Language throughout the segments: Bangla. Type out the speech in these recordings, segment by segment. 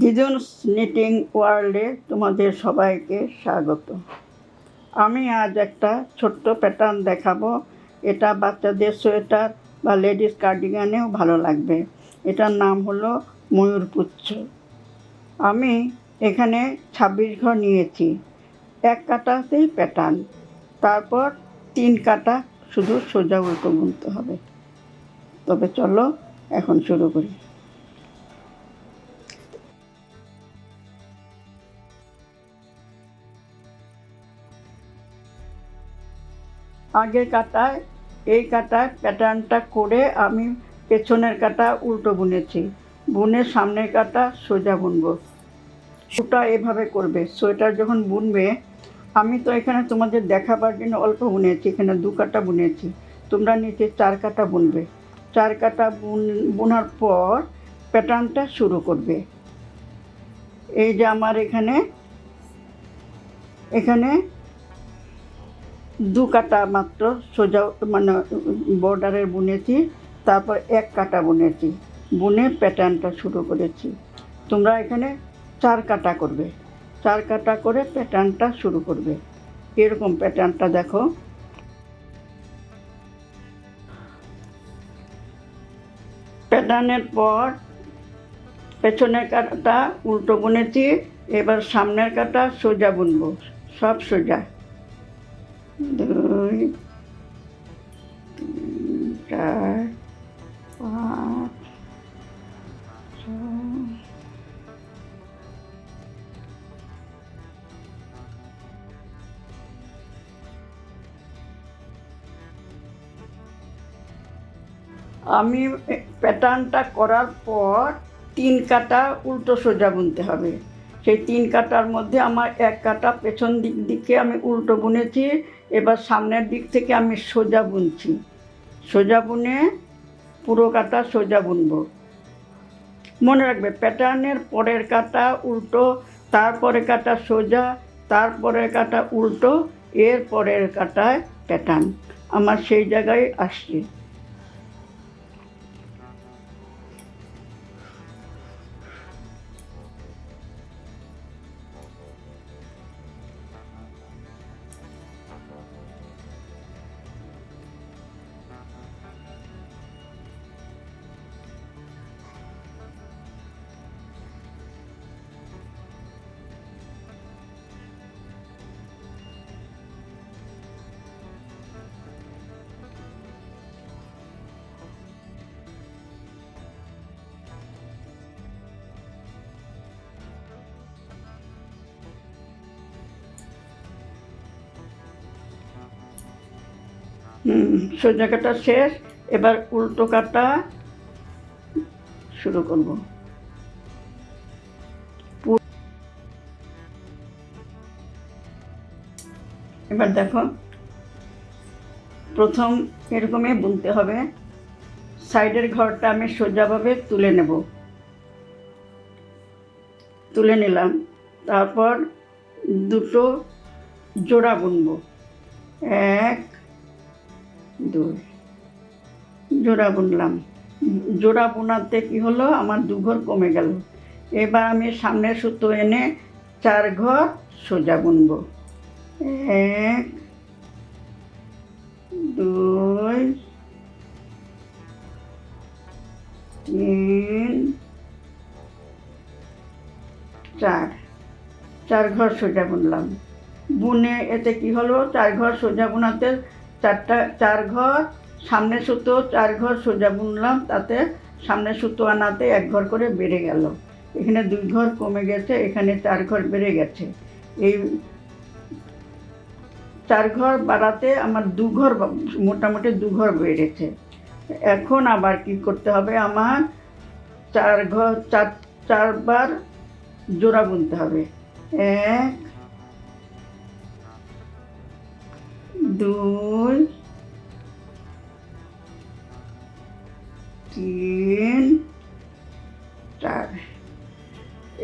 দিদুনস নিটিং ওয়ার্ল্ডে তোমাদের সবাইকে স্বাগত। আমি আজ একটা ছোট্ট প্যাটার্ন দেখাবো। এটা বাচ্চাদের সোয়েটার বা লেডিস কার্ডিগানেও ভালো লাগবে। এটার নাম হলো ময়ূরপুচ্ছ আমি এখানে ছাব্বিশ ঘর নিয়েছি। এক কাটাতেই প্যাটার্ন তারপর তিন কাটা শুধু সোজা উল্টো বুনতে হবে। তবে চলো এখন শুরু করি। আগের কাটায়, এই কাটায় প্যাটার্নটা করে আমি পেছনের কাটা উল্টো বুনেছি। বুনে সামনের কাটা সোজা বুনবো। ওটা এভাবে করবে। সোয়েটার যখন বুনবে, আমি তো এখানে তোমাদের দেখাবার জন্য অল্প বুনেছি, এখানে দু কাটা বুনেছি। তোমরা নিচে চার কাটা বুনবে। চার কাটা বুন, বোনার পর প্যাটার্নটা শুরু করবে। এই যে আমার এখানে এখানে দু কাটা মাত্র সোজা মানে বর্ডারের বুনেছি, তারপর এক কাটা বুনেছি। বুনে প্যাটার্নটা শুরু করেছি। তোমরা এখানে চার কাটা করবে। চার কাটা করে প্যাটার্নটা শুরু করবে। এরকম প্যাটার্নটা দেখো। প্যাটার্নের পর পেছনের কাটা উল্টো বুনেছি, এবার সামনের কাটা সোজা বুনবো। সব সোজা। দুই চার পাঁচ আমি প্যাটার্নটা করার পর তিন কাটা উল্টো সোজা বুনতে হবে। সেই তিন কাটার মধ্যে আমার এক কাটা পেছন দিক দিকে আমি উল্টো বুনেছি, এবার সামনের দিক থেকে আমি সোজা বুনছি। সোজা বুনে পুরো কাটা সোজা বুনব। মনে রাখবে, প্যাটার্নের পরের কাটা উল্টো তারপরে কাটা সোজা, তারপরের কাটা উল্টো, এর পরের কাটায় প্যাটার্ন। আমার সেই জায়গায় আসছে। সোজা কাটা শেষ, এবার উল্টো কাটা শুরু করব। এবার দেখো, প্রথম এরকমই বুনতে হবে। সাইডের ঘরটা আমি সোজাভাবে তুলে নেব। তুলে নিলাম, তারপর দুটো জোড়া বুনবো। এক দুই জোড়া বুনলাম। জোড়া বোনাতে কি হলো? আমার দু ঘর কমে গেল। এবার আমি সামনে সুতো এনে চার ঘর সোজা বুনব। এক, দুই, তিন, চার। চার ঘর সোজা বুনলাম। বুনে এতে কি হলো? চার ঘর সোজা বোনাতে চারটা, চার ঘর, সামনে সুতো, চার ঘর সোজা বুনলাম, তাতে সামনে সুতো আনাতে এক ঘর করে বেড়ে গেল। এখানে দুই ঘর কমে গেছে, এখানে চার ঘর বেড়ে গেছে। এই চার ঘর বাড়াতে আমার দু ঘর মোটামুটি দু ঘর বেড়েছে। এখন আবার কি করতে হবে? আমার চার ঘর, চার, চারবার জোড়া বুনতে হবে। এক দুই তিন, চার।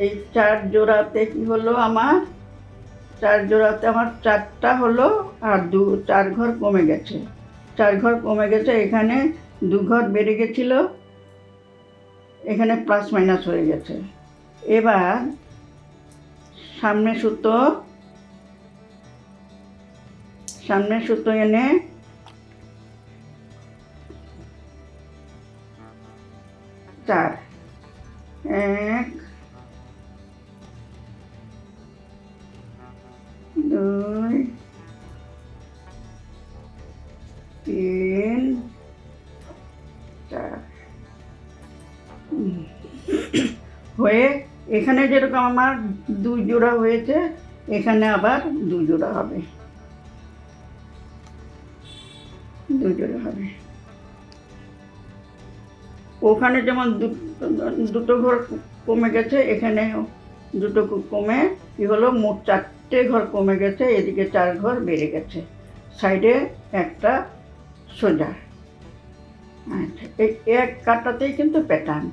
এই চার জোড়াতে কি হলো আমার? চার জোড়াতে আমার চারটা হলো আর দু, চার ঘর কমে গেছে। চার ঘর কমে গেছে, এখানে দু ঘর বেড়ে গেছিল, এখানে প্লাস মাইনাস হয়ে গেছে। এবার সামনে সুতো সামনে সুতো এনে চার, এক, দুই, তিন, চার। হয়ে এখানে যেরকম আমার দুই জোড়া হয়েছে, এখানে আবার দুই জোড়া হবে দুই জোড়া হবে। ওখানে যেমন দুটো ঘর কমে গেছে এখানে দুটো কমে, কি হলো, মোট চারটে ঘর কমে গেছে, এদিকে চার ঘর বেড়ে গেছে। সাইডে একটা সোজা। আচ্ছা এই এক কাটাতেই কিন্তু প্যাটার্ন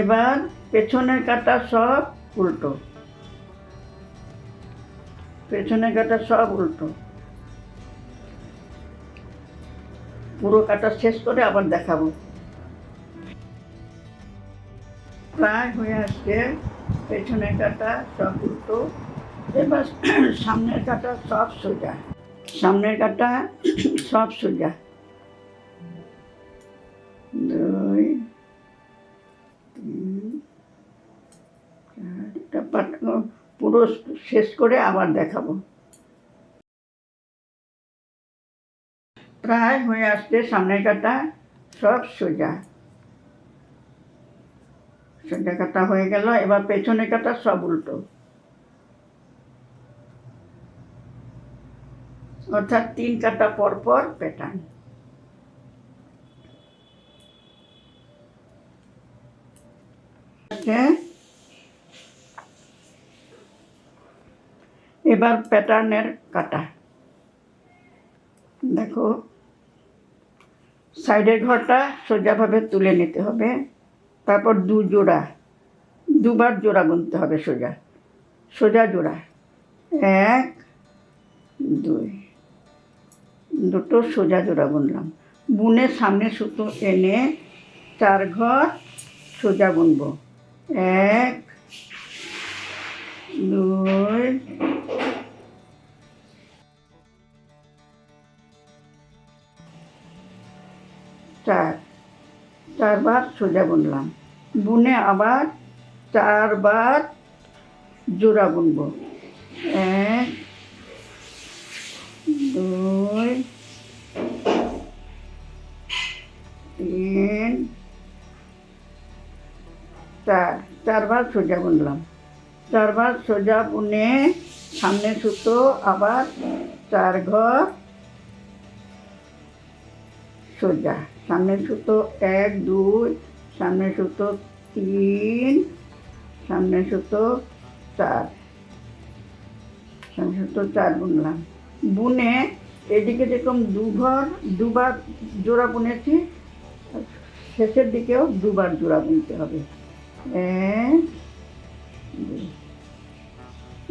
এবার পেছনের কাটা সব উল্টো। পেছনের কাটা সব উল্টো। পুরো কাটা শেষ করে আবার দেখাবো। প্রায় হয়ে আসছে পেছনের কাটা সব উল্টো। এবার সামনের কাটা সব সোজা। সামনের কাটা সব সোজা। দুই, তিন পুরো শেষ করে আবার দেখাবো। প্রায় হয়ে আসছে, সামনের কাটা সব সোজা। সোজা কাটা হয়ে গেল, এবার পেছনের কাটা সব উল্টো। অর্থাৎ তিন কাটা পর পর প্যাটার্ন এবার প্যাটার্নের কাটা দেখো। সাইডের ঘরটা সোজাভাবে তুলে নিতে হবে। তারপর দু জোড়া, দুবার জোড়া গুনতে হবে সোজা। সোজা জোড়া। এক, দুই। দুটো সোজা জোড়া বুনলাম বুনে সামনে সুতো এনে চার ঘর সোজা বুনবো। এক, দুই চার, চারবার সোজা বুনলাম। বুনে আবার চারবার জোড়া বুনবো। এক, দুই, তিন, চার, চারবার সোজা বুনলাম। চারবার সোজা বুনে সামনে সুতো, আবার চার ঘর সোজা। সামনের সুতো এক, দুই, সামনের সুতো তিন, সামনের সুতো চার। সামনের সুতো চার বুনলাম। বুনে এদিকে যেরকম দু ঘর দুবার জোড়া বুনেছি, শেষের দিকেও দুবার জোড়া বুনতে হবে।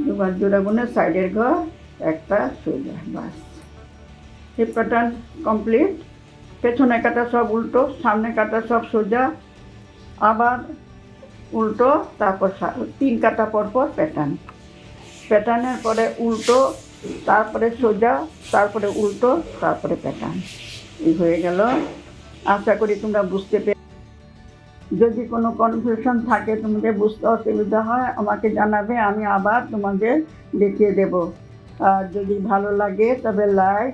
দুবার জোড়া বুনে সাইডের ঘর, একটা সোজা, বাস। এই প্যাটার্ন কমপ্লিট পেছনে কাটা সব উল্টো, সামনে কাটা সব সোজা, আবার উল্টো, তারপর তিন কাটা পর পর প্যাটার্ন প্যাটার্নের পরে উল্টো, তারপরে সোজা, তারপরে উল্টো, তারপরে প্যাটার্ন এই হয়ে গেল। আশা করি তোমরা বুঝতে পেরে যদি কোনো কনফিউশন থাকে তোমাদের বুঝতে অসুবিধা হয়, আমাকে জানাবে, আমি আবার তোমাদের দেখিয়ে দেব। আর যদি ভালো লাগে, তবে লাইক